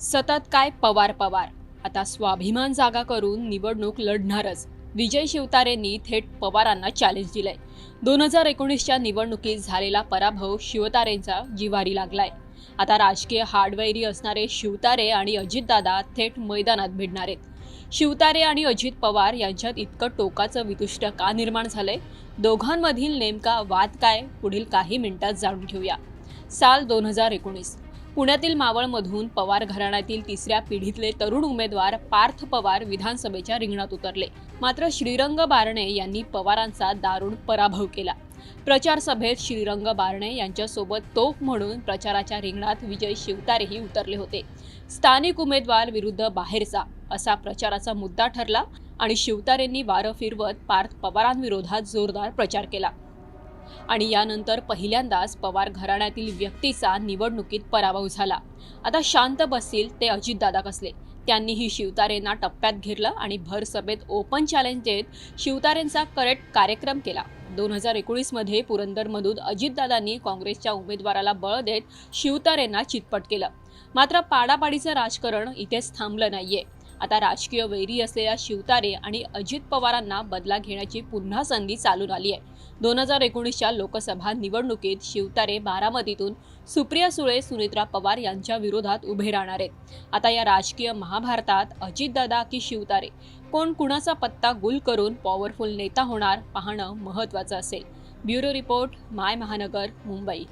सतत काय पवार पवार. आता स्वाभिमान जागा करून निवडणूक लढणारच. विजय शिवतारेंनी थेट पवारांना चॅलेंज दिलंय. दोन हजार एकोणीसच्या निवडणुकीत झालेला पराभव शिवतारेंचा जिवारी लागलाय. आता राजकीय हार्डवैरी असणारे शिवतारे आणि अजितदादा थेट मैदानात भिडणार आहेत. शिवतारे आणि अजित पवार यांच्यात इतकं टोकाचं वितुष्ट का निर्माण झालंय? दोघांमधील नेमका वाद काय? पुढील काही मिनिटात जाणून घेऊया. साल दोन हजार एकोणीस. पुण्यातील मावळमधून पवार घराण्यातील तिसऱ्या पिढीतले तरुण उमेदवार पार्थ पवार विधानसभेच्या रिंगणात उतरले. मात्र श्रीरंग बारणे यांनी पवारांचा दारुण पराभव केला. प्रचार सभेत श्रीरंग बारणे यांच्यासोबत तोफ म्हणून प्रचाराच्या रिंगणात विजय शिवतारेही उतरले होते. स्थानिक उमेदवार विरुद्ध बाहेरचा असा प्रचाराचा मुद्दा ठरला आणि शिवतारेंनी वारं फिरवत पार्थ पवारांविरोधात जोरदार प्रचार केला. आणि यानंतर पहिल्यांदाच पवार घराण्यातील व्यक्तीचा निवडणुकीत पराभव झाला. आता शांत बसतील ते अजितदादा कसले? त्यांनीही शिवतारेंना टप्प्यात घेरलं आणि भर सभेत ओपन चॅलेंज देत शिवतारेंचा करेक्ट कार्यक्रम केला. दोन हजार एकोणीसमध्ये पुरंदरमधून अजितदादांनी काँग्रेसच्या उमेदवाराला बळ देत शिवतारेंना चितपट केलं. मात्र पाडापाडीचं राजकारण इथेच थांबलं नाहीये. आता राजकीय वैरी असलेल्या शिवतारे आणि अजित पवारांना बदला घेण्याची पुन्हा संधी चालून आली आहे. दोन हजार एकोणीसच्या लोकसभा निवडणुकीत शिवतारे बारामतीतून सुप्रिया सुळे सुनित्रा पवार यांच्या विरोधात उभे राहणार आहेत. आता या राजकीय महाभारतात अजितदादा की शिवतारे? कोण कुणाचा पत्ता गुल करून पॉवरफुल नेता होणार पाहणं महत्त्वाचं असेल. ब्युरो रिपोर्ट माय महानगर मुंबई.